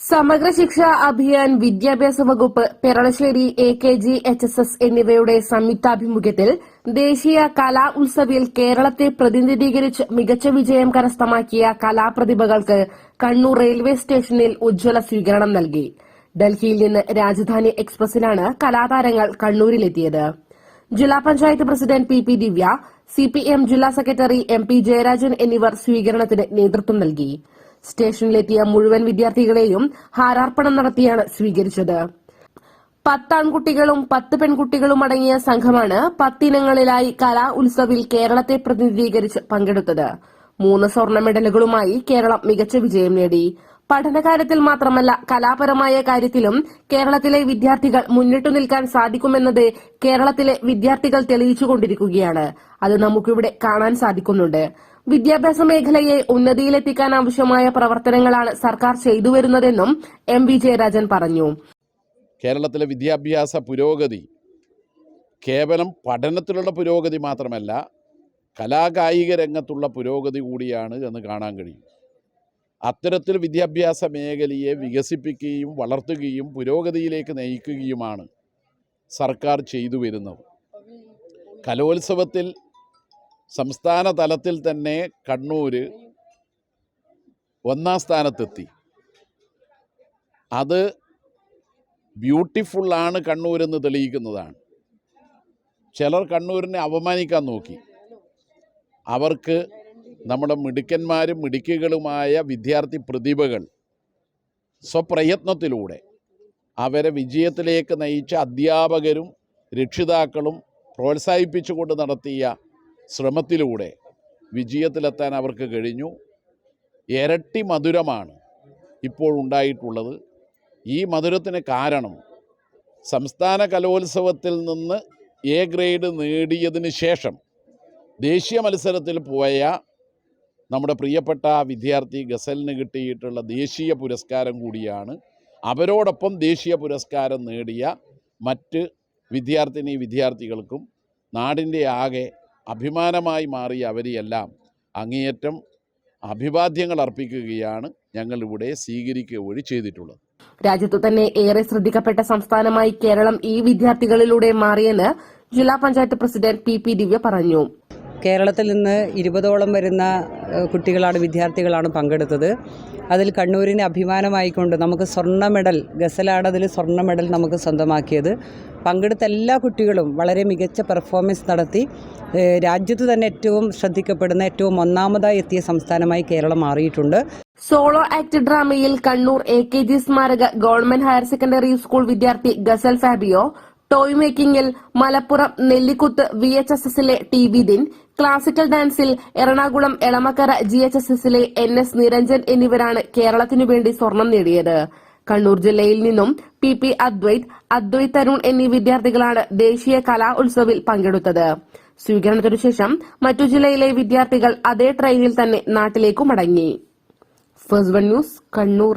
സമഗ്ര ശിക്ഷ അഭിയാൻ വിദ്യാഭ്യാസ വകുപ്പ് Peralassery A K G H S S എന്നിവയുടെ സംയുക്താഭിമുഖ്യത്തിൽ ദേശീയ കലാ ഉത്സവിൽ കേരളത്തെ പ്രതിനിധീകരിച്ച് മികച്ച വിജയം കരസ്ഥമാക്കിയ കലാപ്രതിഭകൾക്ക് കണ്ണൂർ റെയിൽവേ സ്റ്റേഷനിൽ ഉജ്ജ്വല സ്വീകരണം നൽകി. ഡൽഹിയിൽ നിന്ന് രാജധാനി എക്സ്പ്രസിലാണ് കലാതാരങ്ങൾ കണ്ണൂരിലെത്തിയത്. ജില്ലാ panchayat president P P Divya CPM ജില്ലാ സെക്രട്ടറി എം പി ജയരാജൻ എന്നിവർ സ്വീകരണത്തിന് നേതൃത്വം നൽകി. സ്റ്റേഷനിലെത്തിയ മുഴുവൻ വിദ്യാർത്ഥികളെയും ഹാരാർപ്പണം നടത്തിയാണ് സ്വീകരിച്ചത്. പത്താൺകുട്ടികളും പത്ത് പെൺകുട്ടികളും അടങ്ങിയ സംഘമാണ് പത്തിനങ്ങളിലായി കലാ ഉത്സവിൽ കേരളത്തെ പ്രതിനിധീകരിച്ച് പങ്കെടുത്തത്. മൂന്ന് സ്വർണ മെഡലുകളുമായി കേരളം മികച്ച വിജയം നേടി. പഠനകാര്യത്തിൽ മാത്രമല്ല കലാപരമായ കാര്യത്തിലും കേരളത്തിലെ വിദ്യാർത്ഥികൾ മുന്നിട്ടു നിൽക്കാൻ സാധിക്കുമെന്നത് കേരളത്തിലെ വിദ്യാർത്ഥികൾ തെളിയിച്ചുകൊണ്ടിരിക്കുകയാണ്. അത് നമുക്കിവിടെ കാണാൻ സാധിക്കുന്നുണ്ട്. വിദ്യാഭ്യാസ മേഖലയെ ഉന്നതിയിലെത്തിക്കാൻ ആവശ്യമായ പ്രവർത്തനങ്ങളാണ് സർക്കാർ ചെയ്തുവരുന്നതെന്നും എം വി ജയരാജൻ പറഞ്ഞു. കേരളത്തിലെ വിദ്യാഭ്യാസ പുരോഗതി കേവലം പഠനത്തിലുള്ള പുരോഗതി മാത്രമല്ല കലാകായിക രംഗത്തുള്ള പുരോഗതി കൂടിയാണ് എന്ന് കാണാൻ കഴിയും. അത്തരത്തിൽ വിദ്യാഭ്യാസ മേഖലയെ വികസിപ്പിക്കുകയും വളർത്തുകയും പുരോഗതിയിലേക്ക് നയിക്കുകയുമാണ് സർക്കാർ ചെയ്തു വരുന്നത് കലോത്സവത്തിൽ സംസ്ഥാന തലത്തിൽ തന്നെ കണ്ണൂർ ഒന്നാം സ്ഥാനത്തെത്തി. അത് ബ്യൂട്ടിഫുള്ളാണ് കണ്ണൂരെന്ന് തെളിയിക്കുന്നതാണ്. ചിലർ കണ്ണൂരിനെ അപമാനിക്കാൻ നോക്കി. അവർക്ക് നമ്മുടെ മിടുക്കന്മാരും മിടുക്കികളുമായ വിദ്യാർത്ഥി പ്രതിഭകൾ സ്വപ്രയത്നത്തിലൂടെ അവരെ വിജയത്തിലേക്ക് നയിച്ച അധ്യാപകരും രക്ഷിതാക്കളും പ്രോത്സാഹിപ്പിച്ചുകൊണ്ട് നടത്തിയ ശ്രമത്തിലൂടെ വിജയത്തിലെത്താൻ അവർക്ക് കഴിഞ്ഞു. ഇരട്ടി മധുരമാണ് ഇപ്പോൾ ഉണ്ടായിട്ടുള്ളത്. ഈ മധുരത്തിന് കാരണം സംസ്ഥാന കലോത്സവത്തിൽ നിന്ന് എ ഗ്രേഡ് നേടിയതിന് ശേഷം ദേശീയ മത്സരത്തിൽ പോയ നമ്മുടെ പ്രിയപ്പെട്ട വിദ്യാർത്ഥി ഗസലിന് കിട്ടിയിട്ടുള്ള ദേശീയ പുരസ്കാരം കൂടിയാണ്. അവരോടൊപ്പം ദേശീയ പുരസ്കാരം നേടിയ മറ്റ് വിദ്യാർത്ഥിനി വിദ്യാർത്ഥികൾക്കും നാടിന്റെ ആകെ അഭിമാനമായി മാറിയ അവരെയെല്ലാം അങ്ങേയറ്റം അഭിവാദ്യങ്ങൾ അർപ്പിക്കുകയാണ് ഞങ്ങളിവിടെ സ്വീകരിക്കുക വഴി ചെയ്തിട്ടുള്ളത്. രാജ്യത്തു തന്നെ ഏറെ ശ്രദ്ധിക്കപ്പെട്ട സംസ്ഥാനമായി കേരളം ഈ വിദ്യാർത്ഥികളിലൂടെ മാറിയെന്ന് ജില്ലാ panchayat president P P Divya പറഞ്ഞു. കേരളത്തിൽ നിന്ന് ഇരുപതോളം വരുന്ന കുട്ടികളാണ് വിദ്യാർത്ഥികളാണ് പങ്കെടുത്തത്. അതിൽ കണ്ണൂരിനെ അഭിമാനമായിക്കൊണ്ട് നമുക്ക് സ്വർണ മെഡൽ ഗസലാണ് അതിൽ സ്വർണ മെഡൽ നമുക്ക് സ്വന്തമാക്കിയത്. പങ്കെടുത്ത എല്ലാ കുട്ടികളും വളരെ മികച്ച പെർഫോമൻസ് നടത്തി രാജ്യത്ത് തന്നെ ഏറ്റവും ശ്രദ്ധിക്കപ്പെടുന്ന ഏറ്റവും ഒന്നാമതായി എത്തിയ സംസ്ഥാനമായി കേരളം മാറിയിട്ടുണ്ട്. സോളോ ആക്ട് ഡ്രാമയിൽ കണ്ണൂർ എ കെ ജി സ്മാരക ഗവൺമെന്റ് ഹയർ സെക്കൻഡറി സ്കൂൾ വിദ്യാർത്ഥി ഗസൽ Fabio toy മേക്കിംഗിൽ Malappuram Nellikuth V H S എസിലെ T Bidin classical ഡാൻസിൽ Ernakulam Elamakkara G H S എസിലെ എൻ എസ് നിരഞ്ജൻ എന്നിവരാണ് കേരളത്തിനു വേണ്ടി സ്വർണം നേടിയത്. കണ്ണൂർ ജില്ലയിൽ നിന്നും പി പി അദ്വൈത് അദ്വൈത് തരുൺ എന്നീ വിദ്യാർത്ഥികളാണ് ദേശീയ കലാ ഉത്സവിൽ പങ്കെടുത്തത്. സ്വീകരണത്തിനു ശേഷം മറ്റു ജില്ലയിലെ വിദ്യാർത്ഥികൾ അതേ ട്രെയിനിൽ തന്നെ നാട്ടിലേക്കു മടങ്ങി. First one news Kannur.